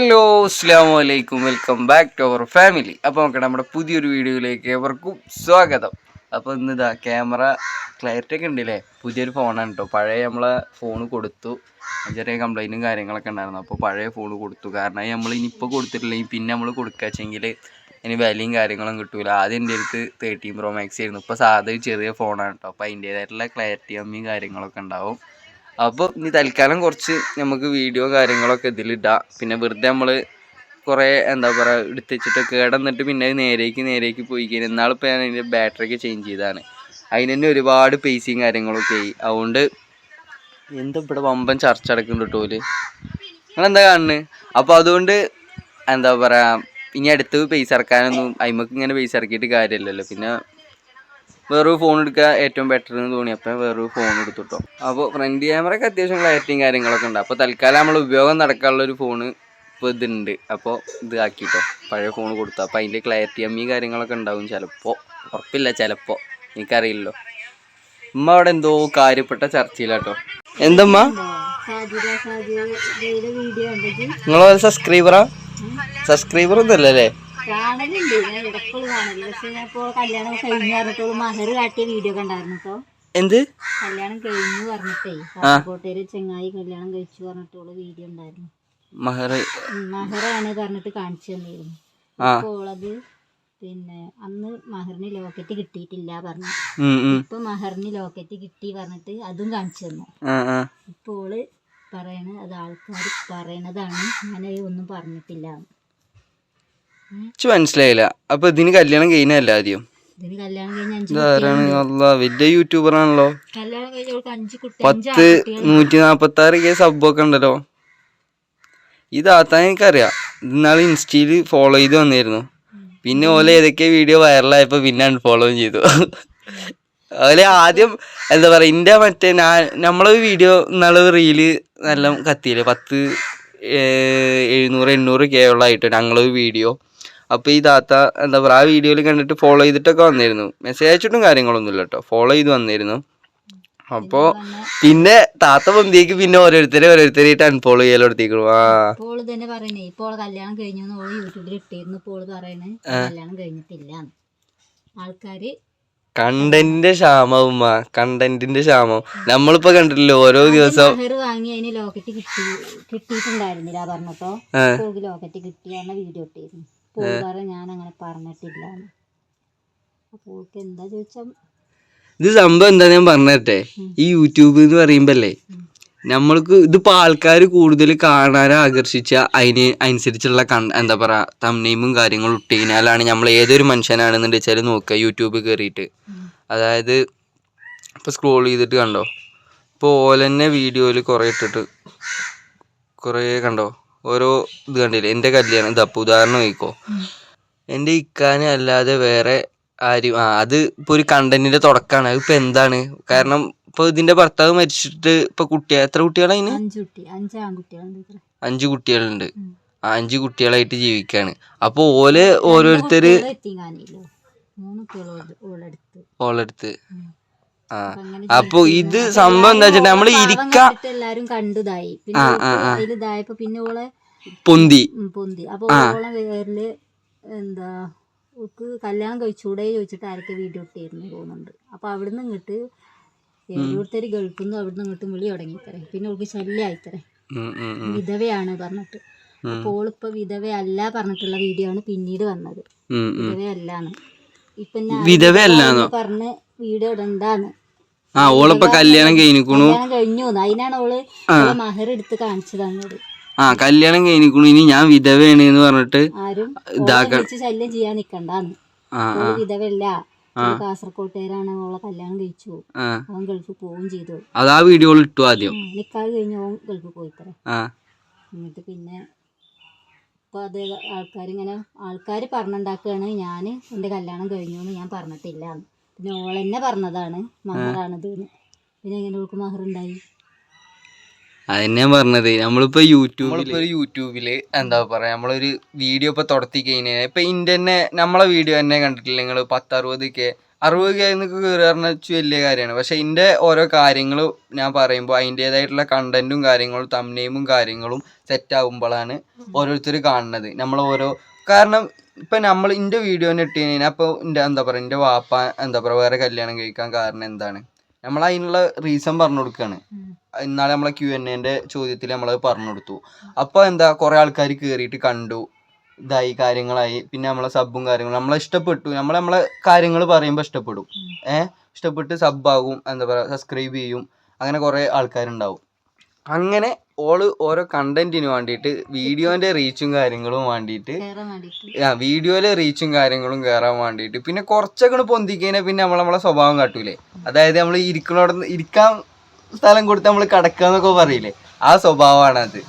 Hello അസ്സാം വലൈക്കും welcome back to our family. അപ്പോൾ നമുക്ക് നമ്മുടെ പുതിയൊരു വീഡിയോയിലേക്ക് ഏവർക്കും സ്വാഗതം. അപ്പോൾ ഇന്നിതാ ക്യാമറ ക്ലാരിറ്റി ഒക്കെ ഉണ്ടല്ലേ? പുതിയൊരു ഫോണാണ് കേട്ടോ പഴയ നമ്മളെ ഫോൺ കൊടുത്തു. ചെറിയ കംപ്ലൈന്റും കാര്യങ്ങളൊക്കെ ഉണ്ടായിരുന്നു. അപ്പോൾ പഴയ ഫോൺ കൊടുത്തു. കാരണം നമ്മൾ ഇനിയിപ്പോൾ കൊടുത്തിട്ടില്ലെങ്കിൽ പിന്നെ നമ്മൾ കൊടുക്കാച്ചെങ്കിൽ ഇനി വിലയും കാര്യങ്ങളും കിട്ടൂല. ആദ്യം എന്റെ അടുത്ത് തേർട്ടീൻ പ്രോ മാക്സ് ആയിരുന്നു. ഇപ്പോൾ സാധാ ചെറിയ ഫോണാണ് കേട്ടോ അപ്പോൾ അതിന്റേതായിട്ടുള്ള ക്ലാരിറ്റി കമ്മിയും കാര്യങ്ങളൊക്കെ ഉണ്ടാവും. അപ്പോൾ ഇനി തൽക്കാലം കുറച്ച് നമുക്ക് വീഡിയോ കാര്യങ്ങളൊക്കെ ഇതിലിടാം. പിന്നെ വെറുതെ നമ്മൾ കുറേ എന്താ പറയുക എടുത്ത് വെച്ചിട്ട് കേടന്നിട്ട് പിന്നെ നേരേക്ക് നേരേക്ക് പോയി കഴിഞ്ഞാൽ എന്നാളിപ്പോൾ ഞാൻ അതിന്റെ ബാറ്ററിയൊക്കെ ചേഞ്ച് ചെയ്തതാണ്. അതിന് തന്നെ ഒരുപാട് പേസിയും കാര്യങ്ങളൊക്കെ ആയി. അതുകൊണ്ട് എന്താ ഇവിടെ വമ്പൻ ചർച്ച അടക്കുന്നുണ്ട് ടോൽ നിങ്ങളെന്താ കാണുന്നത് അപ്പോൾ അതുകൊണ്ട് എന്താ പറയുക ഇനി അടുത്ത് പൈസ ഇറക്കാനൊന്നും അയിമക്ക് ഇങ്ങനെ പൈസ ഇറക്കിയിട്ട് കാര്യമില്ലല്ലോ. പിന്നെ വേറൊരു ഫോൺ എടുക്കുക ഏറ്റവും ബെറ്റർ എന്ന് തോന്നി. അപ്പം വേറൊരു ഫോൺ എടുത്തു കേട്ടോ അപ്പോൾ ഫ്രണ്ട് ക്യാമറയ്ക്ക് അത്യാവശ്യം ക്ലാരിറ്റിയും കാര്യങ്ങളൊക്കെ ഉണ്ട്. അപ്പോൾ തൽക്കാലം നമ്മൾ ഉപയോഗം നടക്കാനുള്ള ഒരു ഫോണ് ഇപ്പോൾ ഇതുണ്ട്. അപ്പോൾ ഇത് ആക്കിയിട്ടോ പഴയ ഫോൺ കൊടുത്തു. അപ്പോൾ അതിന്റെ ക്ലാരിറ്റി അമ്മി കാര്യങ്ങളൊക്കെ ഉണ്ടാവും ചിലപ്പോൾ ഉറപ്പില്ല ചിലപ്പോൾ എനിക്കറിയില്ലല്ലോ. ഉമ്മ അവിടെ എന്തോ കാര്യപ്പെട്ട ചർച്ചയിലാട്ടോ. എന്തമ്മ? നിങ്ങൾ സബ്സ്ക്രൈബറാ സബ്സ്ക്രൈബർ ഒന്നല്ലേ കാണലുണ്ട്. ഞാൻ ഇടയ്ക്കുള്ള കാണൽ പക്ഷെ ഞാൻ ഇപ്പോൾ കല്യാണം കഴിഞ്ഞു പറഞ്ഞിട്ടുള്ള. മഹർ കാട്ടിയ വീഡിയോ കണ്ടായിരുന്നു കേട്ടോ എന്ത്? കല്യാണം കഴിഞ്ഞു പറഞ്ഞിട്ടേ. കാസർകോട്ടേര് ചെങ്ങായി കല്യാണം കഴിച്ചു പറഞ്ഞിട്ടുള്ള വീഡിയോ ഉണ്ടായിരുന്നു. മഹർ മഹറാണ് പറഞ്ഞിട്ട് കാണിച്ചു തന്നിരുന്നു. ഇപ്പോൾ പിന്നെ അന്ന് മഹറിന് ലോക്കറ്റ് കിട്ടിയിട്ടില്ല പറഞ്ഞു. ഇപ്പൊ മഹറിന് ലോക്കറ്റ് കിട്ടി പറഞ്ഞിട്ട് അതും കാണിച്ചു തന്നു. ഇപ്പോൾ പറയണ അത് ആൾക്കാർ പറയണതാണ്. ഞാൻ ഒന്നും പറഞ്ഞിട്ടില്ല. ഇച്ച് മനസ്സിലായില്ല. അപ്പൊ ഇതിന് കല്യാണം കഴിഞ്ഞല്ല ആദ്യം ഇതിന് കല്യാണം കഴിഞ്ഞ അഞ്ച് ഇതാരാണ് അല്ല വലിയ യൂട്യൂബർ ആണല്ലോ. കല്യാണം കഴിഞ്ഞ അവൾക്ക് അഞ്ച് കുട്ടി അഞ്ച് പത്ത് നൂറ്റി നാപ്പത്തി ആറ് കെ സബ്ബൊക്കെ ഉണ്ടല്ലോ. ഇതാത്താൻ താത്താൻ എനിക്കറിയാം. ഇന്നാളെ ഇൻസ്റ്റയിൽ ഫോളോ ചെയ്ത് വന്നിരുന്നു. പിന്നെ ഓലെ ഏതൊക്കെ വീഡിയോ വൈറലായപ്പോ പിന്നെ അൺഫോളോ ചെയ്തു. അതുപോലെ ആദ്യം എന്താ പറയാ ഇന്റെ മറ്റേ ഞാൻ നമ്മളെ വീഡിയോ ഇന്നാൾ റീൽ നല്ല കത്തിയില്ലേ? പത്ത് എഴുന്നൂറ് എണ്ണൂറ് കെ ഉള്ളായിട്ട് ഞങ്ങളൊരു വീഡിയോ അപ്പോൾ ഈ താത്ത എന്താ പറയുക ആ വീഡിയോയിൽ കണ്ടിട്ട് ഫോളോ ചെയ്തിട്ടൊക്കെ വന്നിരുന്നു. മെസ്സേജ് അയച്ചിട്ടും കാര്യങ്ങളൊന്നുമില്ല കേട്ടോ ഫോളോ ചെയ്ത് വന്നിരുന്നു. അപ്പോ പിന്നെ താത്ത പൊന്തിയേക്ക് പിന്നെ ഓരോരുത്തരെ ഓരോരുത്തരായിട്ട് അൺഫോളോ ആ. ഇപ്പോൾ തന്നെ പറയണേ ഇപ്പോൾ കല്യാണം കഴിഞ്ഞു എന്ന് ഓൾ യൂട്യൂബിൽ ഇട്ടിരുന്നു. ഇപ്പോൾ പറയണേ കല്യാണം കഴിഞ്ഞിട്ടില്ല ആൾക്കാര് കണ്ടന്റിന്റെ ക്ഷാമവും കണ്ടന്റിന്റെ ക്ഷാമം. നമ്മളിപ്പോ കണ്ടിട്ടില്ലേ ഓരോ ദിവസം മഹർ വാങ്ങി അതിന് ലോക്കറ്റ് കിട്ടി കിട്ടിയിട്ടുണ്ടായിരുന്നില്ല പറഞ്ഞപ്പോ. ലോക്കറ്റ് കിട്ടിയ വീഡിയോ ഇട്ടിരുന്നു ഞാൻ അങ്ങനെ പറഞ്ഞിട്ടില്ല എന്താ ചോദിച്ചാൽ ഇത് സംഭവം എന്താ ഞാൻ പറഞ്ഞിട്ടെ ഈ യൂട്യൂബ് എന്ന് പറയുമ്പല്ലേ നമ്മൾക്ക് ഇതിപ്പോ ആൾക്കാർ കൂടുതൽ കാണാൻ ആകർഷിച്ച അതിന് അനുസരിച്ചുള്ള കൺ എന്താ പറയാ തമ്നെയിമും കാര്യങ്ങളും ഇട്ട് കഴിഞ്ഞാലാണ് നമ്മൾ ഏതൊരു മനുഷ്യനാണെന്ന് വെച്ചാൽ നോക്കുക യൂട്യൂബ് കയറിയിട്ട് അതായത് ഇപ്പൊ സ്ക്രോൾ ചെയ്തിട്ട് കണ്ടോ? ഇപ്പോൾ ഓലെന്നെ വീഡിയോയിൽ കുറേ ഇട്ടിട്ട് കുറേ കണ്ടോ? ഓരോ ഇത് കണ്ടില്ലേ? എന്റെ കല്യാണം ഇതാ ഉദാഹരണം നോക്കിക്കോ എന്റെ ഇക്കാനെ അല്ലാതെ വേറെ ആരും ആ അത് ഇപ്പൊ ഒരു കണ്ടന്റിന്റെ തുടക്കമാണ് അതിപ്പോ എന്താണ്? കാരണം ഇപ്പൊ ഇതിന്റെ ഭർത്താവ് മരിച്ചിട്ട് ഇപ്പൊ കുട്ടിയ എത്ര കുട്ടികളാ അതിന്? അഞ്ച് കുട്ടി കുട്ടികളുണ്ട്. അഞ്ചു കുട്ടികളായിട്ട് ജീവിക്കാണ്. അപ്പൊ ഓൽ ഓരോരുത്തര് ഓളെടുത്ത്. അപ്പൊ ഇത് സംഭവം എന്താ വെച്ചിട്ട് നമ്മൾ ഇരിക്ക എല്ലാരും കണ്ടുതായി. പിന്നെ പിന്നെ ഓളെ പൊന്തി. പൊന്തി. അപ്പൊ ഓളെ വേറിൽ എന്താ ഓക്ക് കല്യാണം കഴിച്ചൂടെ ചോദിച്ചിട്ട് ആരൊക്കെ വീഡിയോ ഇട്ടിരുന്നു തോന്നുന്നുണ്ട്. അപ്പൊ അവിടുന്ന് ഇങ്ങോട്ട് ഓരോരുത്തർ ഗൾഫിൽ നിന്ന് അവിടുന്ന് ഇങ്ങോട്ട് വിളി തുടങ്ങിത്തരേ പിന്നെ ഓൾക്ക് ശല്യമായിത്തരേ വിധവയാണ് പറഞ്ഞിട്ട്. അപ്പൊ ഇപ്പൊ വിധവയല്ല പറഞ്ഞിട്ടുള്ള വീഡിയോ ആണ് പിന്നീട് വന്നത്. വിധവയല്ലാന്ന്. ഇപ്പൊ ഞാൻ പറഞ്ഞ് വീഡിയോ ഇടണ്ടാന്ന് ആ ഓളിപ്പോ കല്യാണം കഴിഞ്ഞിക്കണു. കഴിഞ്ഞു. അതിനാണ് ഓൾ മഹർ എടുത്ത് കാണിച്ചത് അങ്ങോട്ട് ആ കല്യാണം കഴിഞ്ഞിക്കണു. ഇനി ഞാൻ വിധവയാണ് എന്ന് പറഞ്ഞിട്ട് ആരും ശല്യം ചെയ്യാൻ നിക്കണ്ടാന്ന്. വിധവല്ല കാസർകോട്ടുകാരാണ് ഓളെ കല്യാണം കഴിച്ചു. അവൻ ഗൾഫിൽ പോവുകയും ചെയ്തു. അത് ആ വീഡിയോയിൽ ഇട്ടു ആദ്യം. ഉം, നിക്കാഹ് കഴിഞ്ഞ് ഓൻ ഗൾഫിൽ പോയിത്തരാം എന്നിട്ട് പിന്നെ ഇപ്പൊ അത് ആൾക്കാരിങ്ങനെ ആൾക്കാർ പറഞ്ഞുണ്ടാക്കുകയാണ് ഞാൻ എന്റെ കല്യാണം കഴിഞ്ഞു എന്ന് ഞാൻ പറഞ്ഞിട്ടില്ല ഓളെന്നെ പറഞ്ഞതാണ് മഹറാണത് എന്ന് പിന്നെ എങ്ങനെ ഓൾക്ക് മഹർ ഉണ്ടായി അതന്നെ പറഞ്ഞത്. നമ്മളിപ്പോ യൂട്യൂബിൽ നമ്മളിപ്പോ യൂട്യൂബിൽ എന്താ പറയാ നമ്മളൊരു വീഡിയോ ഇപ്പൊ തുടത്തി കഴിഞ്ഞാൽ ഇപ്പൊ ഇന്റെ തന്നെ നമ്മളെ വീഡിയോ തന്നെ കണ്ടിട്ടില്ല. നിങ്ങൾ പത്തറുപത് കെ അറുപത് കഴിഞ്ഞൊക്കെ കയറി പറഞ്ഞാൽ വലിയ കാര്യമാണ്. പക്ഷെ എന്റെ ഓരോ കാര്യങ്ങൾ ഞാൻ പറയുമ്പോൾ അതിന്റെതായിട്ടുള്ള കണ്ടന്റും കാര്യങ്ങളും തമ്നെയിമും കാര്യങ്ങളും സെറ്റ് ആകുമ്പോഴാണ് ഓരോരുത്തർ കാണുന്നത്. നമ്മൾ ഓരോ കാരണം ഇപ്പൊ നമ്മൾ എന്റെ വീഡിയോ ഇട്ട് കഴിഞ്ഞാൽ അപ്പോൾ എന്റെ എന്താ പറയുക എന്റെ വാപ്പ എന്താ പറയുക വേറെ കല്യാണം കഴിക്കാൻ കാരണം എന്താണ്? നമ്മൾ അതിനുള്ള റീസൺ പറഞ്ഞു കൊടുക്കുകയാണ് എന്നാലും ഇന്നാളെ നമ്മളെ ക്യു എൻ എന്റെ ചോദ്യത്തിൽ നമ്മൾ പറഞ്ഞു കൊടുത്തു. അപ്പോൾ എന്താ കുറേ ആൾക്കാർ കയറിയിട്ട് കണ്ടു. ഇതായി കാര്യങ്ങളായി. പിന്നെ നമ്മളെ സബ്ബും കാര്യങ്ങളും. നമ്മളെ ഇഷ്ടപ്പെട്ടു. നമ്മൾ നമ്മളെ കാര്യങ്ങൾ പറയുമ്പോൾ ഇഷ്ടപ്പെടും. ഏഹ്? ഇഷ്ടപ്പെട്ട് സബ്ബാകും എന്താ പറയുക സബ്സ്ക്രൈബ് ചെയ്യും. അങ്ങനെ കുറേ ആൾക്കാരുണ്ടാവും. അങ്ങനെ ഓൾ ഓരോ കണ്ടന്റിന് വേണ്ടിയിട്ട് വീഡിയോന്റെ റീച്ചും കാര്യങ്ങളും വേണ്ടിയിട്ട് വേണ്ടിട്ട്. ആ വീഡിയോയിലെ റീച്ചും കാര്യങ്ങളും കയറാൻ വേണ്ടിയിട്ട് പിന്നെ കുറച്ചൊക്കെ പൊന്തിക്കഴിഞ്ഞാൽ പിന്നെ നമ്മൾ നമ്മളെ സ്വഭാവം കാട്ടൂലേ. അതായത് നമ്മൾ ഇരിക്കണോട് ഇരിക്കാൻ സ്ഥലം കൊടുത്ത് നമ്മൾ കിടക്കാന്നൊക്കെ പറയില്ലേ. ആ സ്വഭാവമാണ് അത്.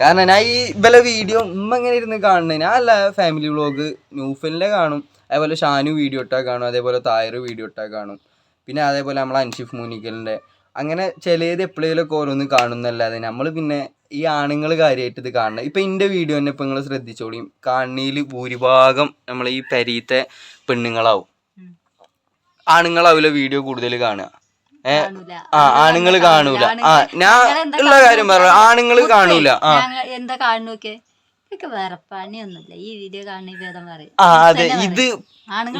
കാരണം ഞാൻ ഈ ഇവലെ വീഡിയോ ഉമ്മ എങ്ങനെ ഇരുന്ന് കാണുന്നത് ഞാൻ അല്ല ഫാമിലി വ്ളോഗ് ന്യൂഫലിന്റെ കാണും. അതേപോലെ ഷാനു വീഡിയോ ഇട്ടാൽ കാണും. അതേപോലെ തായർ വീഡിയോ ഇട്ടാൽ കാണും. പിന്നെ അതേപോലെ നമ്മൾ അൻഷിഫ് മൂനിക്കലിന്റെ അങ്ങനെ ചിലത് എപ്പോഴേലൊക്കെ ഓരോന്ന് കാണുന്നല്ലാതെ നമ്മൾ പിന്നെ ഈ ആണുങ്ങൾ കാര്യമായിട്ട് ഇത് കാണണം ഇപ്പം എന്റെ വീഡിയോ തന്നെ ഇപ്പം നിങ്ങൾ ശ്രദ്ധിച്ചോളിയും കാണുന്നതിൽ ഭൂരിഭാഗം നമ്മൾ ഈ പരീത്തെ പെണ്ണുങ്ങളാവും. ആണുങ്ങളാവില്ല വീഡിയോ കൂടുതൽ കാണുക. ആ ആണുങ്ങൾ കാണൂല. ആ ഞാൻ ഉള്ള കാര്യം പറയാം. ആണുങ്ങൾ കാണൂല. ആ. എന്താ കാണുനോക്കെ അതെ. ഇത്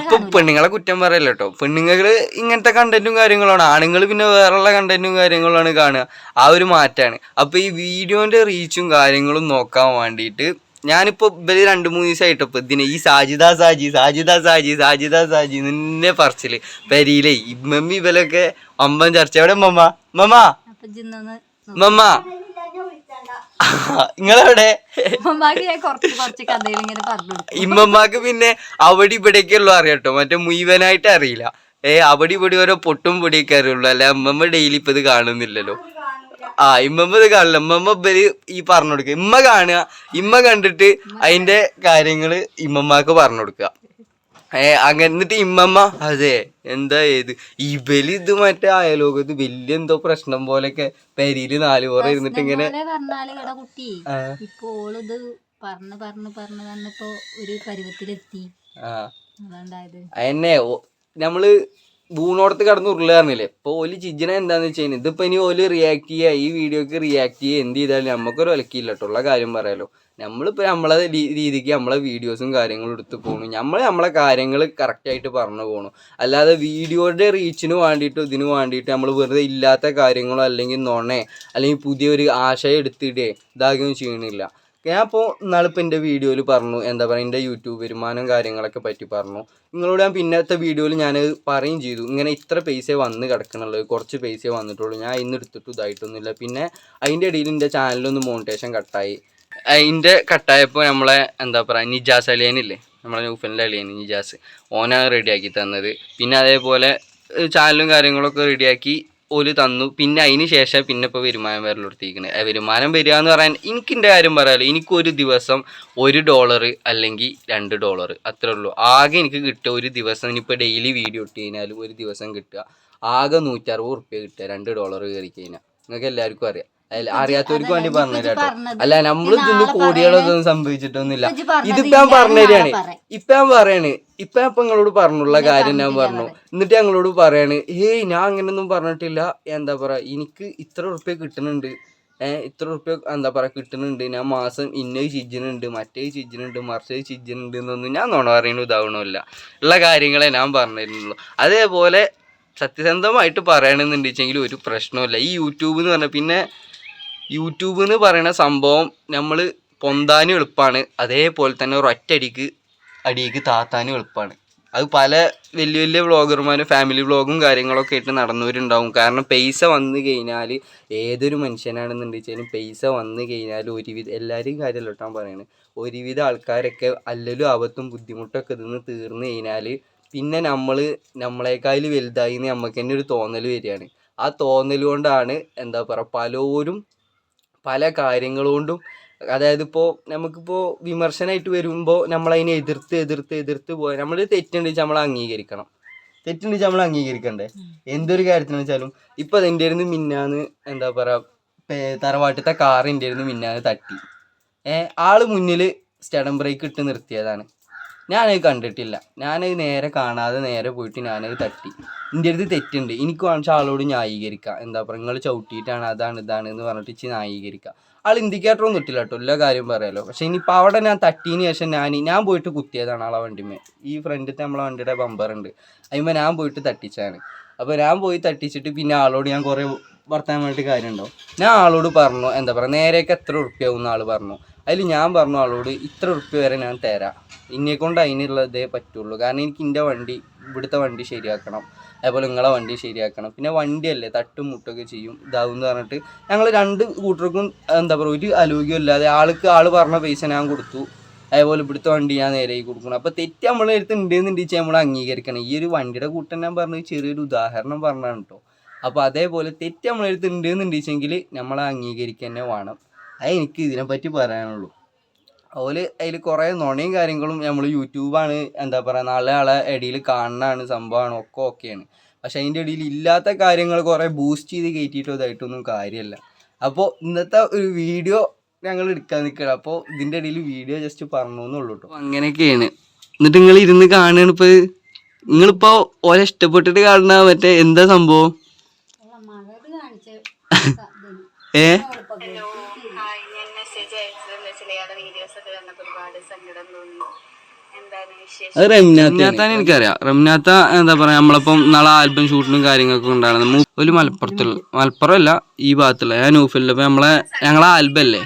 ഇപ്പൊ പെണ്ണുങ്ങളെ കുറ്റം പറയല്ല കേട്ടോ പെണ്ണുങ്ങൾ ഇങ്ങനത്തെ കണ്ടന്റും കാര്യങ്ങളാണ്. ആണുങ്ങൾ പിന്നെ വേറെയുള്ള കണ്ടന്റും കാര്യങ്ങളാണ് കാണുക. ആ ഒരു മാറ്റാണ്. അപ്പൊ ഈ വീഡിയോന്റെ റീച്ചും കാര്യങ്ങളും നോക്കാൻ വേണ്ടിയിട്ട് ഞാനിപ്പോ ഇവർ രണ്ട് മൂന്ന് ദിവസമായിട്ട് ഇപ്പൊ ഇതിന് ഈ സാജിദ സാജി സാജിദ സാജി സാജിദ സാജി നിന്നെ പറച്ചിൽ. പെരിയിലെ ഇമ്മമ്മി ഇവലൊക്കെ അമ്പൻ ചർച്ച. എവിടെ മമ്മ മമ്മ മമ്മ നിങ്ങളെവിടെ ഉമ്മാക്ക് ഞാൻ കുറച്ച് കുറച്ച് കഥകൾ ഇങ്ങനെ പറഞ്ഞു കൊടുക്കും. ഇമ്മമ്മാക്ക് പിന്നെ അവിടെ ഇവിടേക്കുള്ളൂ അറിയാട്ടോ. മറ്റേ മുഴുവനായിട്ട് അറിയില്ല. ഏ അവിടെ ഇവിടെ ഓരോ പൊട്ടും പൊടിയൊക്കെ അറിയുള്ളൂ അല്ലെ അമ്മമ്മ ഡെയിലി ഇപ്പൊ ഇത് കാണുന്നില്ലല്ലോ. ആ ഇമ്മമ്മ ഇത് കാണില്ല ഇമ്മമ്മ ഇവർ ഈ പറഞ്ഞു കൊടുക്കുക. ഇമ്മ കാണുക. ഇമ്മ കണ്ടിട്ട് അതിന്റെ കാര്യങ്ങൾ ഇമ്മമ്മാക്ക് പറഞ്ഞു കൊടുക്കുക. ഏ അങ്ങനെ എന്നിട്ട് ഇമ്മമ്മ അതെ എന്താ ഏത് ഇവൽ ഇത് മറ്റേ അയലോകത്ത് വലിയ എന്തോ പ്രശ്നം പോലെയൊക്കെ പെരിയിൽ നാല് പോറ ഇരുന്നിട്ട് ഇങ്ങനെ പറഞ്ഞാൽ കുട്ടി പറഞ്ഞു പറഞ്ഞു പറഞ്ഞ് ഒരു പരുവത്തിലെത്തി. ആ. അതുകൊണ്ടായത് അതന്നെ നമ്മൾ ഭൂണോടത്ത് കടന്ന് ഉരുളാറില്ലേ ഇപ്പൊ ഓൽ ചിജന എന്താന്ന് വെച്ച് കഴിഞ്ഞാൽ ഇതിപ്പോ ഇനി ഓൽ റിയാക്ട് ചെയ്യുക ഈ വീഡിയോക്ക് റിയാക്ട് ചെയ്യുക എന്ത് ചെയ്താലും നമുക്കൊരു വിലക്കില്ല കേട്ടോ ഉള്ള കാര്യം പറയാലോ. നമ്മളിപ്പോ നമ്മളെ രീതിക്ക് നമ്മളെ വീഡിയോസും കാര്യങ്ങളും എടുത്ത് പോകണു നമ്മൾ നമ്മളെ കാര്യങ്ങൾ കറക്റ്റായിട്ട് പറഞ്ഞു പോകണു അല്ലാതെ വീഡിയോയുടെ റീച്ചിന് വേണ്ടിയിട്ട് ഇതിന് വേണ്ടിയിട്ട് നമ്മൾ വെറുതെ ഇല്ലാത്ത കാര്യങ്ങളോ അല്ലെങ്കിൽ നുണേ അല്ലെങ്കിൽ പുതിയൊരു ആശയം എടുത്തിടേ ഇതാകുകയും ചെയ്യണില്ല. ഞാൻ ഇപ്പോൾ ഇന്നാളിപ്പോൾ എന്റെ വീഡിയോയിൽ പറഞ്ഞു എന്താ പറയുക എന്റെ യൂട്യൂബ് വരുമാനം കാര്യങ്ങളൊക്കെ പറ്റി പറഞ്ഞു. നിങ്ങളോട് ഞാൻ പിന്നത്തെ വീഡിയോയിൽ ഞാൻ പറയും ചെയ്തു. ഇങ്ങനെ ഇത്ര പൈസ വന്ന് കിടക്കണുള്ളൂ കുറച്ച് പൈസ വന്നിട്ടുള്ളൂ. ഞാൻ ഇന്ന് എടുത്തിട്ട് ഇതായിട്ടൊന്നുമില്ല. പിന്നെ അതിന്റെ ഇടയിൽ എന്റെ ചാനലൊന്ന് മോണിറ്റേഷൻ കട്ടായി അതിന്റെ കട്ടായപ്പോൾ നമ്മളെ എന്താ പറയുക നിജാസ് അലിയനില്ലേ? നമ്മളെ ന്യൂഫലിന്റെ അലിയൻ നിജാസ്. ഓനാണ് റെഡിയാക്കി തന്നത്. പിന്നെ അതേപോലെ ചാനലും കാര്യങ്ങളൊക്കെ റെഡിയാക്കി ഓൽ തന്നു. പിന്നെ അതിന് ശേഷം പിന്നെ ഇപ്പോൾ വരുമാനം വരലെടുത്തിരിക്കുന്നത് വരുമാനം വരിക എന്ന് പറയാൻ എനിക്കിന്റെ കാര്യം പറയാമല്ലോ എനിക്കൊരു ദിവസം ഒരു ഡോളർ അല്ലെങ്കിൽ രണ്ട് ഡോളർ അത്രേ ഉള്ളൂ. ആകെ എനിക്ക് കിട്ടുക ഒരു ദിവസം. ഇനിയിപ്പോൾ ഡെയിലി വീഡിയോ ഇട്ട് കഴിഞ്ഞാലും ഒരു ദിവസം കിട്ടുക. ആകെ നൂറ്ററുപത് റുപ്യ കിട്ടുക രണ്ട് ഡോളർ കയറി കഴിഞ്ഞാൽ നിങ്ങൾക്ക് എല്ലാവർക്കും അറിയാം. അറിയാത്തവർക്ക് വേണ്ടി പറഞ്ഞു കേട്ടോ. അല്ല നമ്മൾ നാളെ ഇതിന് പറയണേ. കോടികളൊന്നും സംഭവിച്ചിട്ടൊന്നുമില്ല ഇതിപ്പോ ഞാൻ പറഞ്ഞു തരികയാണ്. ഇപ്പൊ ഞാൻ പറയാണ് ഇപ്പൊ ഇപ്പൊ നിങ്ങളോട് പറഞ്ഞുള്ള കാര്യം ഞാൻ പറഞ്ഞു. എന്നിട്ട് ഞങ്ങളോട് പറയാണ് ഏയ് ഞാൻ അങ്ങനെയൊന്നും പറഞ്ഞിട്ടില്ല. എന്താ പറയാ എനിക്ക് ഇത്ര ഉറുപ്പ്യ കിട്ടുന്നുണ്ട്. ഏഹ് ഇത്ര ഉറുപ്പ്യ എന്താ പറയാ കിട്ടുന്നുണ്ട്. ഞാൻ മാസം ഇന്നത് ചിജ്ജനുണ്ട് മറ്റേ ചിജ്ജനുണ്ട് മറിച്ചത് ചിജ്ജനുണ്ട് എന്നൊന്നും ഞാൻ നോണ പറയുന്നത് ഇതാവണമില്ല. ഉള്ള കാര്യങ്ങളെ ഞാൻ പറഞ്ഞിരുന്നുള്ളൂ. അതേപോലെ സത്യസന്ധമായിട്ട് പറയണമെന്നുണ്ടെച്ചെങ്കിൽ ഒരു പ്രശ്നമില്ല ഈ യൂട്യൂബ് എന്ന് പറഞ്ഞാൽ പിന്നെ യൂട്യൂബ് എന്ന് പറയുന്ന സംഭവം നമ്മൾ പൊന്താനും എളുപ്പമാണ് അതേപോലെ തന്നെ ഒരൊറ്റടിക്ക് അടിയേക്ക് താത്താനും എളുപ്പമാണ് അത് പല വലിയ വലിയ വ്ളോഗർമാരും ഫാമിലി വ്ളോഗും കാര്യങ്ങളൊക്കെ ആയിട്ട് നടന്നവരുണ്ടാവും. കാരണം പൈസ വന്നു കഴിഞ്ഞാൽ ഏതൊരു മനുഷ്യനാണെന്നുണ്ടെച്ചാലും പൈസ വന്നു കഴിഞ്ഞാൽ ഒരുവിധം എല്ലാവരെയും കാര്യമല്ല കേട്ടോ പറയുന്നത് ഒരുവിധ ആൾക്കാരൊക്കെ അല്ലലും ആപത്തും ബുദ്ധിമുട്ടൊക്കെ ഇതിന്ന് തീർന്നു കഴിഞ്ഞാൽ പിന്നെ നമ്മൾ നമ്മളെക്കാൾ വലുതായി എന്ന് നമുക്ക് തന്നെ ഒരു തോന്നൽ വരികയാണ്. ആ തോന്നൽ കൊണ്ടാണ് എന്താ പറയുക പലരും പല കാര്യങ്ങളുകൊണ്ടും അതായത് ഇപ്പോൾ നമുക്കിപ്പോൾ വിമർശനമായിട്ട് വരുമ്പോൾ നമ്മളതിനെ എതിർത്ത് എതിർത്ത് എതിർത്ത് പോയാൽ നമ്മൾ തെറ്റുണ്ടെങ്കിൽ നമ്മൾ അംഗീകരിക്കണം. തെറ്റുണ്ടെങ്കിൽ നമ്മൾ അംഗീകരിക്കണ്ടേ? എന്തൊരു കാര്യത്തിന് വെച്ചാലും ഇപ്പം അതിന്റെ ഇരുന്ന് മിന്നാന്ന് എന്താ പറയുക തറവാട്ടത്തെ കാറിന്റെ ഇരുന്ന് മിന്നാന്ന് തട്ടി. ആൾ മുന്നിൽ സ്റ്റഡം ബ്രേക്ക് ഇട്ട് നിർത്തിയതാണ്. ഞാനത് കണ്ടിട്ടില്ല. ഞാനത് നേരെ കാണാതെ നേരെ പോയിട്ട് ഞാനത് തട്ടി. എന്റെ അടുത്ത് തെറ്റുണ്ട്. എനിക്ക് വേണമെങ്കിൽ ആളോട് ന്യായീകരിക്കാം. എന്താ പറയുക നിങ്ങൾ ചവിട്ടിയിട്ടാണ് അതാണ് ഇതാണ് എന്ന് പറഞ്ഞിട്ട് ഇച്ച് ആൾ ഇൻഡിക്കേറ്ററൊന്നും ഇട്ടില്ല കേട്ടോ. എല്ലാ കാര്യം പറയാലോ. പക്ഷെ ഇനിയിപ്പോൾ അവിടെ ഞാൻ തട്ടിയതിന് ശേഷം ഞാൻ ഞാൻ പോയിട്ട് കുത്തിയതാണ് ആളെ വണ്ടിമേ. ഈ ഫ്രണ്ടിലത്തെ നമ്മളെ വണ്ടിയുടെ ബമ്പർ ഉണ്ട്. അതിന്മേൽ ഞാൻ പോയിട്ട് തട്ടിച്ചാണ് അപ്പോൾ ഞാൻ പോയി തട്ടിച്ചിട്ട് പിന്നെ ആളോട് ഞാൻ കുറേ വർത്താൻ വേണ്ടി കാര്യമുണ്ടാവും. ഞാൻ ആളോട് പറഞ്ഞു എന്താ പറയുക നേരെയൊക്കെ എത്ര ഉറുപ്പ്യാവും ആൾ പറഞ്ഞു. അതിൽ ഞാൻ പറഞ്ഞു ആളോട് ഇത്ര ഉറുപ്പ്യ വരെ ഞാൻ തരാം. ഇന്നെ കൊണ്ട് അതിനുള്ളതേ പറ്റുള്ളൂ. കാരണം എനിക്ക് എന്റെ വണ്ടി ഇവിടുത്തെ വണ്ടി ശരിയാക്കണം. അതേപോലെ നിങ്ങളെ വണ്ടി ശരിയാക്കണം. പിന്നെ വണ്ടിയല്ലേ തട്ടും മുട്ടൊക്കെ ചെയ്യും. ഇതാവും എന്ന് പറഞ്ഞിട്ട് ഞങ്ങൾ രണ്ട് കൂട്ടർക്കും എന്താ പറയുക ഒരു അലോഗ്യം ഇല്ലാതെ ആൾക്ക് ആൾ പറഞ്ഞ പൈസ ഞാൻ കൊടുത്തു. അതേപോലെ ഇവിടുത്തെ വണ്ടി ഞാൻ നേരെയായി കൊടുക്കണം. അപ്പോൾ തെറ്റ് നമ്മളെ അടുത്ത് ഉണ്ടെന്നുണ്ടെങ്കിൽ നമ്മൾ അംഗീകരിക്കണം. ഈ ഒരു വണ്ടിയുടെ കൂട്ടം ഞാൻ പറഞ്ഞത് ചെറിയൊരു ഉദാഹരണം പറഞ്ഞാണ് കേട്ടോ അപ്പോൾ അതേപോലെ തെറ്റ് നമ്മളെ അടുത്ത് ഉണ്ടെന്നുണ്ടെങ്കിൽ നമ്മളെ അംഗീകരിക്കുക തന്നെ വേണം. അത് എനിക്ക് ഇതിനെപ്പറ്റി പറയാനുള്ളൂ. അതുപോലെ അതിൽ കുറേ നുണയും കാര്യങ്ങളും നമ്മൾ യൂട്യൂബാണ് എന്താ പറയുക നാളെ ആളെ ഇടയിൽ കാണുന്നതാണ് സംഭവമാണ് ഒക്കെ ഓക്കെയാണ്. പക്ഷേ അതിന്റെ ഇടയിൽ ഇല്ലാത്ത കാര്യങ്ങൾ കുറേ ബൂസ്റ്റ് ചെയ്ത് കയറ്റിയിട്ടോ ഇതായിട്ടൊന്നും കാര്യമല്ല അപ്പോൾ ഇന്നത്തെ ഒരു വീഡിയോ ഞങ്ങൾ എടുക്കാൻ നിൽക്കണം അപ്പോൾ ഇതിന്റെ ഇടയിൽ വീഡിയോ ജസ്റ്റ് പറഞ്ഞു എന്നുള്ളൂ കേട്ടോ അങ്ങനെയൊക്കെയാണ്. എന്നിട്ട് നിങ്ങൾ ഇരുന്ന് കാണുകയാണ് ഇപ്പോൾ നിങ്ങളിപ്പോൾ ഓരോ ഇഷ്ടപ്പെട്ടിട്ട് കാണുന്ന മറ്റേ എന്താ സംഭവം? ഏ? അത് എനിക്കറിയാം. റംനാത്ത എന്താ പറയാ നമ്മളിപ്പം നാളെ ആൽബം ഷൂട്ടിനും കാര്യങ്ങളൊക്കെ ഉണ്ടാകുന്നത് ഒരു മലപ്പുറത്തുള്ള മലപ്പുറം അല്ല ഈ ഭാഗത്തുള്ള ഞാൻ അപ്പൊ നമ്മളെ ഞങ്ങളെ ആൽബം അല്ലേ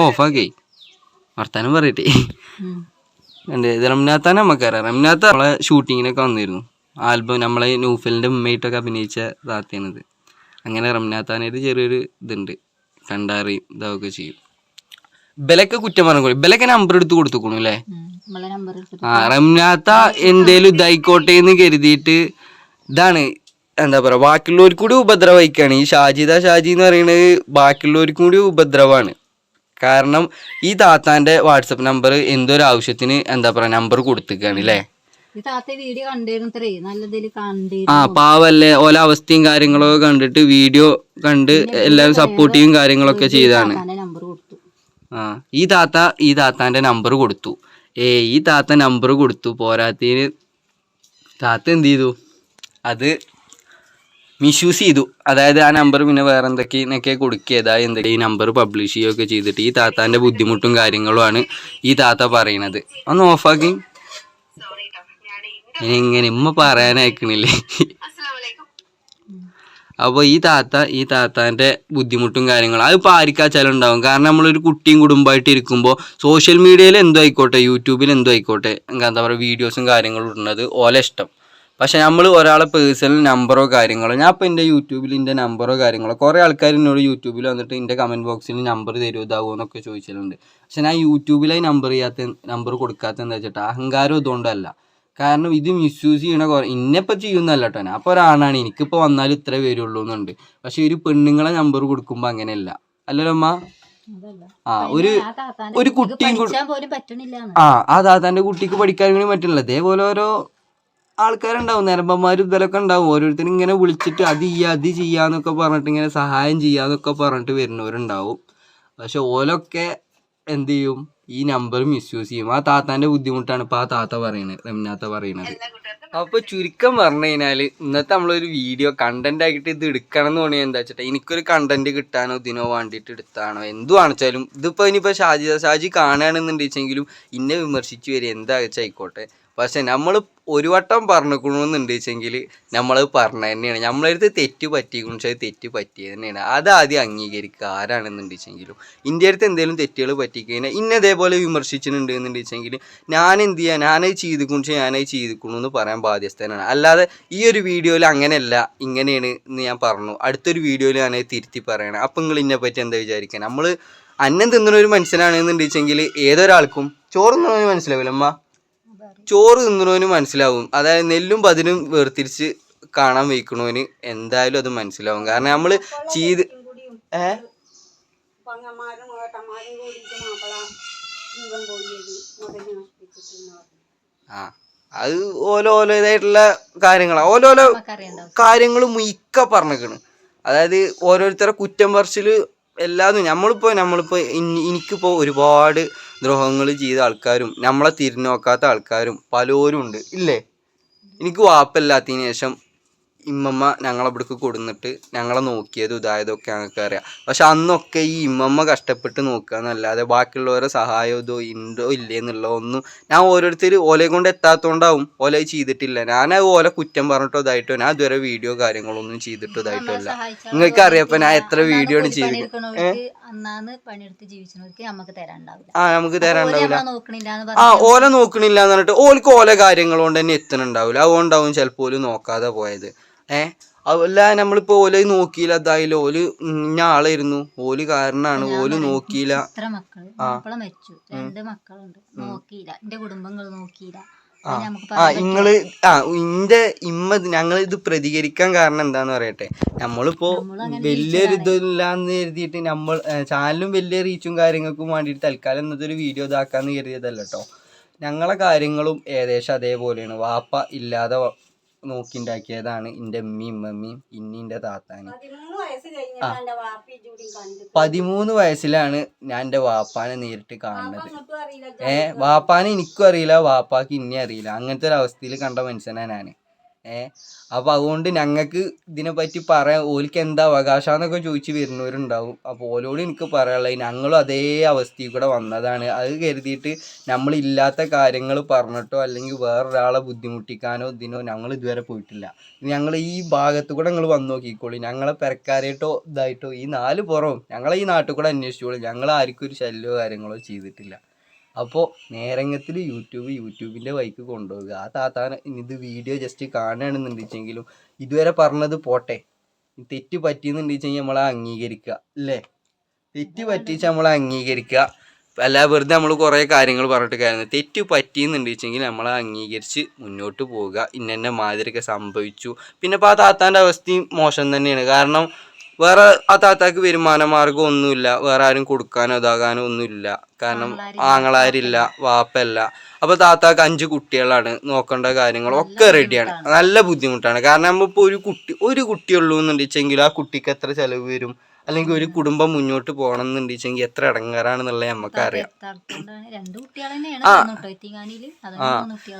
ഓഫാക്കി. വർത്താനം പറയട്ടെ. എന്റെ ഇത് റംനാത്താൻ നമുക്കറിയാം റംനാത്ത നമ്മളെ ഷൂട്ടിങ്ങിനൊക്കെ വന്നിരുന്നു. ആൽബം നമ്മളെ നൂഫലിന്റെ ഉമ്മയിട്ടൊക്കെ അഭിനയിച്ച താത്തയാണിത്. അങ്ങനെ റംനാത്താനായിട്ട് ചെറിയൊരു ഇതുണ്ട്. കണ്ടാറിയും ഇതൊക്കെ ചെയ്യും. ബലക്ക് കുറ്റം പറഞ്ഞു ബലക്ക് നമ്പർ എടുത്ത് കൊടുത്തുക്കണു അല്ലേ ആ റംനാത്ത എന്തേലും ഇതായിക്കോട്ടെ എന്ന് കരുതിയിട്ട് ഇതാണ് എന്താ പറയാ ബാക്കിയുള്ളവർക്ക് കൂടി ഉപദ്രവിക്കാണ് ഈ ഷാജിദ ഷാജി എന്ന് പറയുന്നത് ബാക്കിയുള്ളവർക്കും കൂടി ഉപദ്രവമാണ് കാരണം ഈ താത്താന്റെ വാട്സപ്പ് നമ്പർ എന്തോ ഒരു ആവശ്യത്തിന് എന്താ പറയാ നമ്പർ കൊടുത്തേക്കാണ് അല്ലേ ആ പാവല്ലേ ഓല അവസ്ഥയും കാര്യങ്ങളൊക്കെ കണ്ടിട്ട് വീഡിയോ കണ്ട് എല്ലാവരും സപ്പോർട്ടീവും കാര്യങ്ങളൊക്കെ ചെയ്താണ്. ആ ഈ താത്ത ഈ താത്താന്റെ നമ്പർ കൊടുത്തു. ഏ ഈ താത്ത നമ്പർ കൊടുത്തു. പോരാത്തിന് താത്ത എന്ത് ചെയ്തു? അത് മിസ്യൂസ് ചെയ്തു. അതായത് ആ നമ്പർ പിന്നെ വേറെ എന്തൊക്കെ കൊടുക്കിയതാ എന്തൊക്കെ ഈ നമ്പർ പബ്ലിഷ് ചെയ്യുകയൊക്കെ ചെയ്തിട്ട് ഈ താത്താന്റെ ബുദ്ധിമുട്ടും കാര്യങ്ങളുമാണ് ഈ താത്ത പറയണത്. ഒന്ന് ഓഫാക്കി എങ്ങനെ ഇമ്മ പറയാനയക്കണില്ലേ? അപ്പോൾ ഈ താത്ത ഈ താത്താന്റെ ബുദ്ധിമുട്ടും കാര്യങ്ങളും അത് ഇപ്പോൾ ആർക്കാച്ചാലും ഉണ്ടാവും കാരണം നമ്മളൊരു കുട്ടിയും കുടുംബമായിട്ട് ഇരിക്കുമ്പോൾ സോഷ്യൽ മീഡിയയിൽ എന്തോ ആയിക്കോട്ടെ യൂട്യൂബിൽ എന്തോ ആയിക്കോട്ടെ എന്താ പറയുക വീഡിയോസും കാര്യങ്ങളും ഇടുന്നത് ഓലെ ഇഷ്ടം. പക്ഷേ നമ്മൾ ഒരാളെ പേഴ്സണൽ നമ്പറോ കാര്യങ്ങളോ ഞാൻ ഇപ്പോൾ എന്റെ യൂട്യൂബിൽ എന്റെ നമ്പറോ കാര്യങ്ങളോ കുറേ ആൾക്കാർ എന്നോട് യൂട്യൂബിൽ വന്നിട്ട് എന്റെ കമന്റ് ബോക്സിൽ നമ്പർ തരുമോ ഇതാവോ എന്നൊക്കെ ചോദിച്ചിട്ടുണ്ട്. പക്ഷെ ഞാൻ യൂട്യൂബിലായി നമ്പർ ചെയ്യാത്ത നമ്പർ കൊടുക്കാത്ത എന്താ വെച്ചിട്ട്? അഹങ്കാരം ഇതുകൊണ്ടല്ല. കാരണം ഇത് മിസ്യൂസ് ചെയ്യണ കുറെ ഇന്നിപ്പോൾ ചെയ്യുന്നല്ല കേട്ടോ അപ്പോൾ ഒരാണാണ് എനിക്കിപ്പോൾ വന്നാൽ ഇത്ര വരുള്ളൂ എന്നുണ്ട് പക്ഷെ ഒരു പെണ്ണുങ്ങളെ നമ്പർ കൊടുക്കുമ്പോൾ അങ്ങനെയല്ല. അല്ലല്ലോ അമ്മ ആ ഒരു ഒരു കുട്ടിയും ആ ആ താത്താന്റെ കുട്ടിക്ക് പഠിക്കാൻ കൂടി പറ്റുന്നില്ല അതേപോലെ ഓരോ ആൾക്കാരുണ്ടാവും. നരമ്പന്മാരും ഇതിലൊക്കെ ഉണ്ടാവും. ഓരോരുത്തരും ഇങ്ങനെ വിളിച്ചിട്ട് അത് ചെയ്യാ അത് ചെയ്യാന്നൊക്കെ പറഞ്ഞിട്ട് ഇങ്ങനെ സഹായം ചെയ്യാന്നൊക്കെ പറഞ്ഞിട്ട് വരുന്നവരുണ്ടാവും. പക്ഷെ ഓലൊക്കെ എന്ത് ചെയ്യും? ഈ നമ്പർ മിസ്യൂസ് ചെയ്യും. ആ താത്താന്റെ ബുദ്ധിമുട്ടാണ് ഇപ്പൊ ആ താത്ത പറയണത്. റംനാത്ത പറയണത് അപ്പൊ ചുരുക്കം പറഞ്ഞു കഴിഞ്ഞാൽ ഇന്നത്തെ നമ്മളൊരു വീഡിയോ കണ്ടന്റ് ആയിട്ട് ഇത് എടുക്കണം എന്ന് തോന്നിയാൽ എന്താ വെച്ചിട്ട് എനിക്കൊരു കണ്ടന്റ് കിട്ടാനോ ഇതിനോ വേണ്ടിയിട്ട് എടുത്താണോ എന്തു കാണിച്ചാലും ഇതിപ്പോ ഇനിയിപ്പോ ഷാജി ഷാജി കാണുകയാണെന്നുണ്ടെച്ചെങ്കിലും ഇന്നെ വിമർശിച്ചു വരിക എന്താ വെച്ചാൽ ആയിക്കോട്ടെ. പക്ഷെ നമ്മൾ ഒരു വട്ടം പറഞ്ഞിക്കണമെന്നുണ്ടെച്ചെങ്കിൽ നമ്മൾ പറഞ്ഞ തന്നെയാണ് നമ്മളടുത്ത് തെറ്റ് പറ്റിയെന്ന് വെച്ചാൽ തെറ്റ് പറ്റിയത് തന്നെയാണ്. അതാദ്യം അംഗീകരിക്കുക. ആരാണെന്നുണ്ടെച്ചെങ്കിലും ഇന്ത്യ അടുത്ത് എന്തെങ്കിലും തെറ്റുകൾ പറ്റിക്കഴിഞ്ഞാൽ ഇന്ന ഇതേപോലെ വിമർശിച്ചിട്ടുണ്ട് എന്നുണ്ടെച്ചെങ്കിൽ ഞാൻ എന്ത് ചെയ്യാം? ഞാനത് ചെയ്തിക്കുന്നു വെച്ചാൽ ഞാനത് ചെയ്തിക്കണു എന്ന് പറയാൻ ബാധ്യസ്ഥനാണ്. അല്ലാതെ ഈ ഒരു വീഡിയോയിൽ അങ്ങനെയല്ല ഇങ്ങനെയാണ് എന്ന് ഞാൻ പറഞ്ഞു. അടുത്തൊരു വീഡിയോയിൽ ഞാനത് തിരുത്തി പറയണം. അപ്പം നിങ്ങൾ ഇതിനെ പറ്റി എന്താ വിചാരിക്കുക? നമ്മൾ അന്നം തിന്നുന്ന ഒരു മനുഷ്യനാണെന്നുണ്ടെങ്കിൽ ഏതൊരാൾക്കും? ചോറ് തിന്നണവന് മനസ്സിലാവില്ല അമ്മ ചോറ് തിന്നണവന് മനസ്സിലാവും. അതായത് നെല്ലും പതിനും വേർതിരിച്ച് കാണാൻ വയ്ക്കണവന് എന്തായാലും അത് മനസ്സിലാവും. കാരണം നമ്മൾ ചെയ്ത് ഏ? ആ. അത് ഓരോതായിട്ടുള്ള കാര്യങ്ങളാണ് ഓരോരോ നമുക്കറിയണ്ടാവും. കാര്യങ്ങൾ മുയിക്ക പറഞ്ഞേക്കണ്. അതായത് ഓരോരുത്തരെ കുറ്റം പറച്ചിൽ എല്ലാതും. നമ്മളിപ്പോൾ നമ്മളിപ്പോൾ എനിക്കിപ്പോൾ ഒരുപാട് ദ്രോഹങ്ങൾ ചെയ്ത ആൾക്കാരും നമ്മളെ തിരിഞ്ഞോക്കാത്ത ആൾക്കാരും പലരും ഉണ്ട്. ഇല്ലേ? എനിക്ക് വാപ്പല്ലാത്തതിന് ശേഷം ഇമ്മമ്മ ഞങ്ങളെ ഇവിടേക്ക് കൊടുന്നിട്ട് ഞങ്ങളെ നോക്കിയതും ഇതായതൊക്കെ ഞങ്ങൾക്ക് അറിയാം. പക്ഷെ അന്നൊക്കെ ഈ ഇമ്മമ്മ കഷ്ടപ്പെട്ട് നോക്കുക എന്നല്ലാതെ ബാക്കിയുള്ളവരെ സഹായം ഇതോ ഉണ്ടോ ഇല്ലേ എന്നുള്ള ഒന്നും ഞാൻ ഓരോരുത്തർ ഓലെ കൊണ്ട് എത്താത്തോണ്ടാവും ഓല ചെയ്തിട്ടില്ല. ഞാൻ ഓല കുറ്റം പറഞ്ഞിട്ടോ ഇതായിട്ടോ ഞാൻ ഇതുവരെ വീഡിയോ കാര്യങ്ങളൊന്നും ചെയ്തിട്ടോ ഇതായിട്ടോ ഇല്ല. നിങ്ങൾക്ക് അറിയാം ഞാൻ എത്ര വീഡിയോ ആണ് ചെയ്തത് ആ നമുക്ക് തരാണ്ടാവില്ല ആ ഓല നോക്കണില്ല എന്ന് പറഞ്ഞിട്ട് ഓൽക്ക് ഓല കാര്യങ്ങൾ കൊണ്ട് തന്നെ എത്തണുണ്ടാവില്ല. അതുകൊണ്ടാവും ചിലപ്പോൾ നോക്കാതെ പോയത്. ഏ? അല്ല നമ്മളിപ്പോ ഓൽ നോക്കിയില്ല അതായാലും ഓൽ ഇന്ന ആളായിരുന്നു. ഓൽ കാരണാണ്. ഓൽ നോക്കിയില്ല. ഇത്ര മക്കൾ. മാപ്പിള മരിച്ചു. രണ്ട് മക്കളുണ്ട്. നോക്കിയില്ല. എന്റെ കുടുംബങ്ങൾ നോക്കിയില്ല. അത് നമുക്ക് ആ ഇങ്ങൾ ആ ഇന്റെ ഇമ്മ ഞങ്ങൾ ഇത് പ്രതികരിക്കാൻ കാരണം എന്താന്ന് പറയട്ടെ? നമ്മളിപ്പോ വലിയൊരു ഇതില്ലാന്ന് കരുതിയിട്ട് നമ്മൾ ചാനലും വലിയ റീച്ചും കാര്യങ്ങൾക്കും വേണ്ടിയിട്ട് തൽക്കാലം ഇന്നത്തെ ഒരു വീഡിയോ ഇതാക്കാന്ന് കരുതിയതല്ല കേട്ടോ ഞങ്ങളെ കാര്യങ്ങളും ഏകദേശം അതേപോലെയാണ്. വാപ്പ ഇല്ലാതെ വ- നോക്കിണ്ടാക്കിയതാണ് എന്റെ ഉമ്മയും ഉമ്മമ്മയും ഇന്നിന്റെ താത്താനും. ആ. പതിമൂന്ന് വയസ്സിലാണ് ഞാൻ എന്റെ വാപ്പാനെ നേരിട്ട് കാണുന്നത്. ഏ വാപ്പാനെ എനിക്കും അറിയില്ല വാപ്പാക്ക് ഇനി അറിയില്ല. അങ്ങനത്തെ ഒരു അവസ്ഥയിൽ കണ്ട മനുഷ്യനാണ് ഞാൻ ഏ? അപ്പൊ അതുകൊണ്ട് ഞങ്ങൾക്ക് ഇതിനെപ്പറ്റി പറയാൻ ഓലിക്ക് എന്താ അവകാശാന്നൊക്കെ ചോദിച്ച് വരുന്നവരുണ്ടാവും. അപ്പോൾ ഓലോട് എനിക്ക് പറയാനുള്ളത് ഞങ്ങളും അതേ അവസ്ഥയിൽ കൂടെ വന്നതാണ്. അത് കരുതിയിട്ട് നമ്മളില്ലാത്ത കാര്യങ്ങൾ പറഞ്ഞിട്ടോ അല്ലെങ്കിൽ വേറൊരാളെ ബുദ്ധിമുട്ടിക്കാനോ ഇതിനോ ഞങ്ങൾ ഇതുവരെ പോയിട്ടില്ല. ഞങ്ങൾ ഈ ഭാഗത്ത് കൂടെ നിങ്ങൾ വന്നു നോക്കിക്കോളി. ഞങ്ങളെ പെരക്കാരായിട്ടോ ഇതായിട്ടോ ഈ നാല് പുറവും ഞങ്ങളെ ഈ നാട്ടിൽ കൂടെ അന്വേഷിച്ചോളൂ. ഞങ്ങൾ ആർക്കും ഒരു ശല്യമോ കാര്യങ്ങളോ ചെയ്തിട്ടില്ല. അപ്പോൾ നേരങ്ങത്തിൽ യൂട്യൂബ് യൂട്യൂബിന്റെ വൈക്ക് കൊണ്ടുപോകുക ആ താത്താൻ ഇത് വീഡിയോ ജസ്റ്റ് കാണുകയാണെന്നുണ്ടെച്ചെങ്കിലും ഇതുവരെ പറഞ്ഞത് പോട്ടെ. തെറ്റ് പറ്റിയെന്നുണ്ടെച്ചെങ്കിൽ നമ്മളെ അംഗീകരിക്കുക അല്ലേ? തെറ്റ് പറ്റിച്ച് നമ്മളെ അംഗീകരിക്കുക. അല്ല വെറുതെ നമ്മൾ കുറേ കാര്യങ്ങൾ പറഞ്ഞിട്ട് കാര്യങ്ങൾ തെറ്റ് പറ്റിയെന്നുണ്ടെച്ചെങ്കിൽ നമ്മൾ അംഗീകരിച്ച് മുന്നോട്ട് പോവുക. ഇന്ന മാതിരിയൊക്കെ സംഭവിച്ചു. പിന്നെ ഇപ്പോൾ ആ താത്താന്റെ അവസ്ഥയും മോശം തന്നെയാണ്. കാരണം വേറെ ആ താത്താക്ക് വരുമാന മാർഗം ഒന്നുമില്ല. വേറെ ആരും കൊടുക്കാനോ ഇതാകാനോ ഒന്നുമില്ല. കാരണം ആങ്ങളാരില്ല. വാപ്പല്ല. അപ്പൊ താത്താക്ക് അഞ്ച് കുട്ടികളാണ്. നോക്കേണ്ട കാര്യങ്ങളൊക്കെ റെഡിയാണ് നല്ല ബുദ്ധിമുട്ടാണ്. കാരണം നമ്മളിപ്പോ ഒരു കുട്ടി ഒരു കുട്ടിയുള്ളൂ എന്നുണ്ടെച്ചെങ്കിൽ ആ കുട്ടിക്ക് എത്ര ചെലവ് വരും? അല്ലെങ്കിൽ ഒരു കുടുംബം മുന്നോട്ട് പോകണം എന്നുണ്ടെച്ചെങ്കിൽ എത്ര ഇടങ്ങാറാണെന്നുള്ളത് നമുക്കറിയാം അറിയാം. ആ. ആ.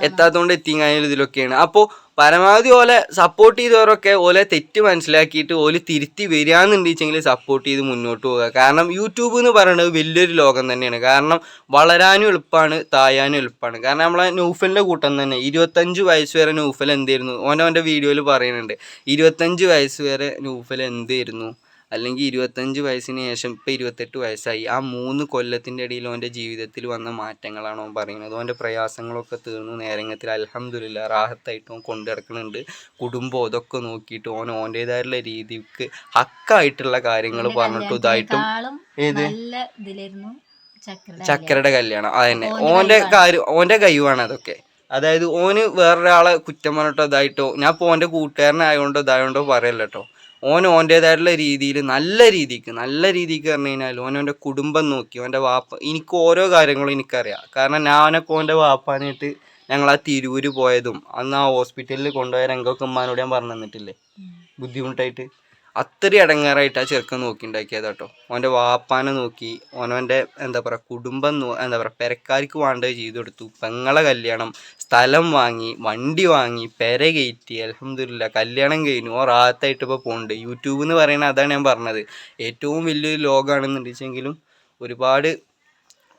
എത്താത്തോണ്ട് എത്തിങ്ങാനും ഇതിലൊക്കെയാണ്. അപ്പോൾ പരമാവധി ഓലെ സപ്പോർട്ട് ചെയ്തവരൊക്കെ ഓലെ തെറ്റ് മനസ്സിലാക്കിയിട്ട് ഓൽ തിരുത്തി വരികയെന്നുണ്ടെച്ചെങ്കിൽ സപ്പോർട്ട് ചെയ്ത് മുന്നോട്ട് പോകുക കാരണം യൂട്യൂബ് എന്ന് പറയുന്നത് വലിയൊരു ലോകം തന്നെയാണ്. കാരണം വളരാനും എളുപ്പമാണ് തായാനും എളുപ്പമാണ് കാരണം നമ്മളെ നൂഫലിന്റെ കൂട്ടം തന്നെ ഇരുപത്തഞ്ച് വയസ്സ് വരെ നൂഫൽ എന്തായിരുന്നു ഓനവന്റെ വീഡിയോയിൽ പറയുന്നുണ്ട് ഇരുപത്തഞ്ച് വയസ്സ് വരെ നൂഫൽ എന്തായിരുന്നു അല്ലെങ്കിൽ ഇരുപത്തഞ്ച് വയസ്സിന് ശേഷം ഇപ്പം ഇരുപത്തെട്ട് വയസ്സായി. ആ മൂന്ന് കൊല്ലത്തിന്റെ ഇടയിൽ ഓന്റെ ജീവിതത്തിൽ വന്ന മാറ്റങ്ങളാണ് ഓൻ പറയുന്നത്. ഓന്റെ പ്രയാസങ്ങളൊക്കെ തീർന്നു. നേരങ്ങത്തിൽ അലഹമില്ല റാഹത്തായിട്ട് ഓൻ കൊണ്ടു നടക്കുന്നുണ്ട്. കുടുംബം അതൊക്കെ നോക്കിയിട്ട് ഓൻ ഓന്റേതായിട്ടുള്ള രീതിക്ക് ഹക്കായിട്ടുള്ള കാര്യങ്ങൾ പറഞ്ഞിട്ട് ഇതായിട്ടും ഏത്? ചക്കരയുടെ കല്യാണം. അതന്നെ ഓന്റെ കാര്യം ഓന്റെ കഴിവാണ് അതൊക്കെ. അതായത് ഓന് വേറൊരാളെ കുറ്റം പറഞ്ഞിട്ടോ ഇതായിട്ടോ ഞാൻ ഇപ്പോൾ ഓന്റെ കൂട്ടുകാരനായതുകൊണ്ടോ ഇതായതുകൊണ്ടോ പറയല്ലോ കേട്ടോ ഓൻ ഓന്റേതായിട്ടുള്ള രീതിയിൽ നല്ല രീതിക്ക് നല്ല രീതിക്ക് പറഞ്ഞു കഴിഞ്ഞാൽ ഓൻ ഓന്റെ കുടുംബം നോക്കി ഓന്റെ വാപ്പ എനിക്ക് ഓരോ കാര്യങ്ങളും എനിക്കറിയാം. കാരണം ഞാനൊക്കെ ഓന്റെ വാപ്പാനായിട്ട് ഞങ്ങൾ ആ തിരൂര് പോയതും അന്ന് ആ ഹോസ്പിറ്റലിൽ കൊണ്ടുപോയ രംഗമൊക്കെ ഉമ്മാനോട് ഞാൻ പറഞ്ഞു തന്നിട്ടില്ലേ? ബുദ്ധിമുട്ടായിട്ട്. അത്രയും ഇടങ്ങാറായിട്ട് ആ ചെറുക്കൻ നോക്കി ഉണ്ടാക്കിയത് കേട്ടോ ഓന്റെ വാപ്പാനെ നോക്കി ഓനവന്റെ എന്താ പറയുക കുടുംബം എന്താ പറയുക പെരക്കാർക്ക് വേണ്ടത് ചെയ്തു കൊടുത്തു. പെങ്ങളെ കല്യാണം സ്ഥലം വാങ്ങി വണ്ടി വാങ്ങി പെര കയറ്റി അലഹമില്ല കല്യാണം കഴിഞ്ഞു. ഓ റാത്തായിട്ട് ഇപ്പോൾ പോകുന്നുണ്ട് യൂട്യൂബ് എന്ന് പറയുന്നത് അതാണ് ഞാൻ പറഞ്ഞത്. ഏറ്റവും വലിയൊരു ലോകമാണെന്നുണ്ടെച്ചെങ്കിലും ഒരുപാട്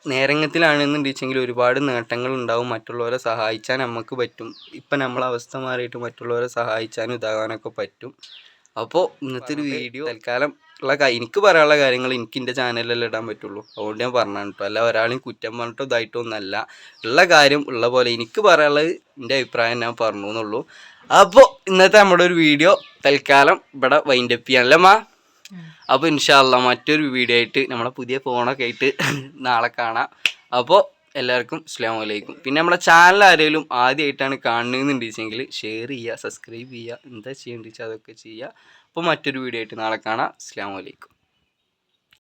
നേരങ്ങത്തിലാണെന്നുണ്ടെച്ചെങ്കിൽ ഒരുപാട് നേട്ടങ്ങൾ ഉണ്ടാവും. മറ്റുള്ളവരെ സഹായിച്ചാൽ നമുക്ക് പറ്റും. ഇപ്പം നമ്മളെ അവസ്ഥ മാറിയിട്ട് മറ്റുള്ളവരെ സഹായിച്ചാനും ഇതാകാനൊക്കെ പറ്റും. അപ്പോൾ ഇന്നത്തെ ഒരു വീഡിയോ തൽക്കാലം ഉള്ള എനിക്ക് പറയാനുള്ള കാര്യങ്ങൾ എനിക്ക് എന്റെ ചാനലിലല്ലേ ഇടാൻ പറ്റുള്ളൂ. അതുകൊണ്ട് ഞാൻ പറഞ്ഞു കേട്ടോ അല്ല ഒരാളെയും കുറ്റം പറഞ്ഞിട്ടോ ഇതായിട്ടോ ഒന്നല്ല. ഉള്ള കാര്യം ഉള്ള പോലെ എനിക്ക് പറയാനുള്ളത് എന്റെ അഭിപ്രായം ഞാൻ പറഞ്ഞു എന്നുള്ളൂ. അപ്പോൾ ഇന്നത്തെ നമ്മുടെ ഒരു വീഡിയോ തൽക്കാലം ഇവിടെ വൈൻഡ് അപ്പ് ചെയ്യാനല്ലേ മാ അപ്പോൾ ഇൻഷാല്ല മറ്റൊരു വീഡിയോ ആയിട്ട് നമ്മളെ പുതിയ ഫോണൊക്കെ ആയിട്ട് നാളെ കാണാം. അപ്പോൾ എല്ലാവർക്കും സ്ലാം വലൈക്കും പിന്നെ നമ്മുടെ ചാനൽ ആരെങ്കിലും ആദ്യമായിട്ടാണ് കാണുന്നതെന്നുണ്ടെച്ചെങ്കിൽ ഷെയർ ചെയ്യുക സബ്സ്ക്രൈബ് ചെയ്യുക എന്താ ചെയ്യേണ്ടത് അതൊക്കെ ചെയ്യുക. അപ്പോൾ മറ്റൊരു വീഡിയോ ആയിട്ട് നാളെ കാണാം. അസ്ലാം വലൈക്കും